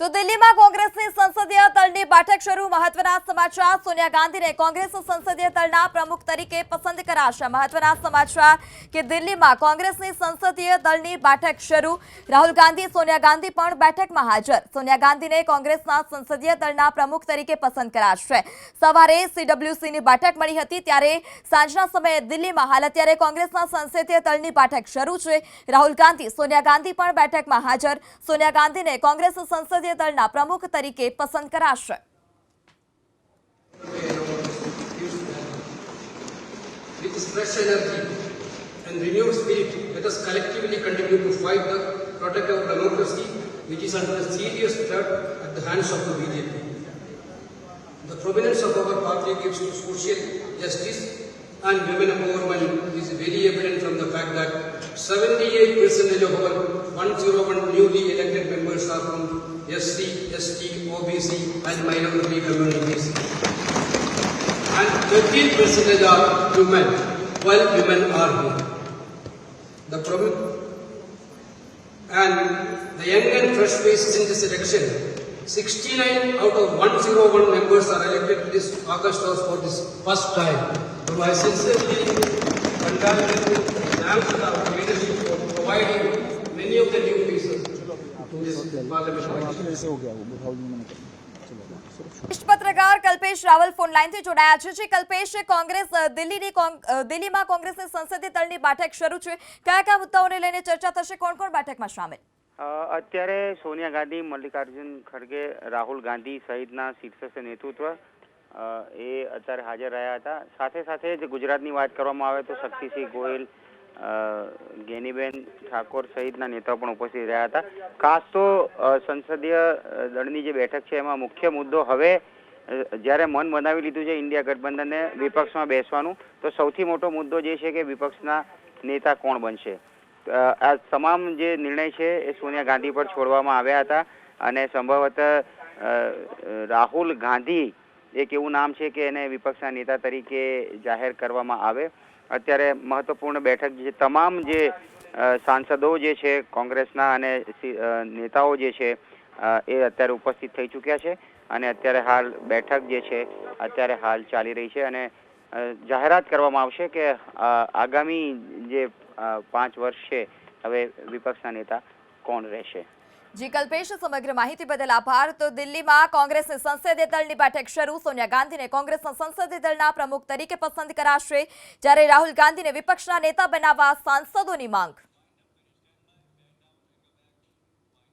તો દિલ્હીમાં કોંગ્રેસની સંસદીય દળની બેઠક શરૂ. મહત્વના સમાચાર સોનિયા ગાંધીને કોંગ્રેસ સંસદીય દળના પ્રમુખ તરીકે પસંદ કરાશે. મહત્વના સમાચાર કે દિલ્હીમાં કોંગ્રેસની સંસદીય દળની બેઠક શરૂ. રાહુલ ગાંધી, સોનિયા ગાંધી પણ બેઠકમાં હાજર. સોનિયા ગાંધીને કોંગ્રેસના સંસદીય દળના પ્રમુખ તરીકે પસંદ કરાશે. સવારે સીડબ્લ્યુસીની બેઠક મળી હતી ત્યારે સાંજના સમયે દિલ્હીમાં હાલ અત્યારે કોંગ્રેસના સંસદીય દળની બેઠક શરૂ છે. રાહુલ ગાંધી, સોનિયા ગાંધી પણ બેઠકમાં હાજર. સોનિયા ગાંધીને કોંગ્રેસ સંસદીય દળના પ્રમુખ તરીકે પસંદ કરાશે With fresh energy and renewed spirit, let us collectively continue to fight the protect our democracy, which is under serious threat at the hands of the BJP. The prominence of our party gives to social justice and women empowerment is very evident from the fact that 78% of our 101 newly elected members are from SC, ST, OBC and minority communities and 13% are women, while women are here. The problem and the young and fresh faces in this election, 69 out of 101 members are elected to this August House for this first time. So I sincerely congratulate them for the leadership for providing many of the new pieces to this parliament. પત્રકાર Kalpesh Raval phone લાઈનથી જોડાયા છે કલ્પેશ કોંગ્રેસ દિલ્હીની દિલ્હીમાં કોંગ્રેસની સંસદીય દળની બેઠક શરૂ છે કયા કયા મુદ્દાઓને લઈને ચર્ચા થશે કોણ કોણ બેઠકમાં સામેલ અત્યારે સોનિયા ગાંધી, મલ્લિકાર્જુન ખડગે, રાહુલ ગાંધી સહિતના શીર્ષસ્થ નેતૃત્વ એ અત્યારે હાજર રહ્યા હતા. સાથે સાથે જ ગુજરાતની વાત કરવામાં આવે તો શક્તિસિંહ ગોહિલ ગેનીબેન ઠાકોર સહિતના નેતાઓ પણ ઉપસ્થિત રહ્યા હતા. ખાસ તો સંસદીય દળની જે બેઠક છે એમાં મુખ્ય મુદ્દો હવે જ્યારે મન બનાવી લીધું છે ઇન્ડિયા ગઠબંધનને વિપક્ષમાં બેસવાનું, તો સૌથી મોટો મુદ્દો જે છે કે વિપક્ષના નેતા કોણ બનશે? આ તમામ જે નિર્ણય છે એ સોનિયા ગાંધી પર છોડવામાં આવ્યા હતા અને સંભવતઃ રાહુલ ગાંધી એક એવું નામ છે કે એને વિપક્ષના નેતા તરીકે જાહેર કરવામાં આવે. અત્યારે મહત્વપૂર્ણ બેઠક જે તમામ જે સાંસદો જે છે, કોંગ્રેસના અને નેતાઓ જે છે એ અત્યારે ઉપસ્થિત થઈ ચૂક્યા છે અને અત્યારે હાલ બેઠક જે છે, અત્યારે હાલ ચાલી રહી છે અને જાહેરાત કરવામાં આવશે કે આગામી જે પાંચ વર્ષ છે, હવે વિપક્ષના નેતા કોણ રહેશે? જી, કલ્પેશ, સમગ્ર માહિતી બદલ આભાર. તો દિલ્હીમાં કોંગ્રેસની સંસદીય દળની બેઠક શરૂ. સોનિયા ગાંધીને કોંગ્રેસના સંસદીય દળના પ્રમુખ તરીકે પસંદ કરાશે. જ્યારે રાહુલ ગાંધીને વિપક્ષના નેતા બનાવવા સાંસદોની માંગ.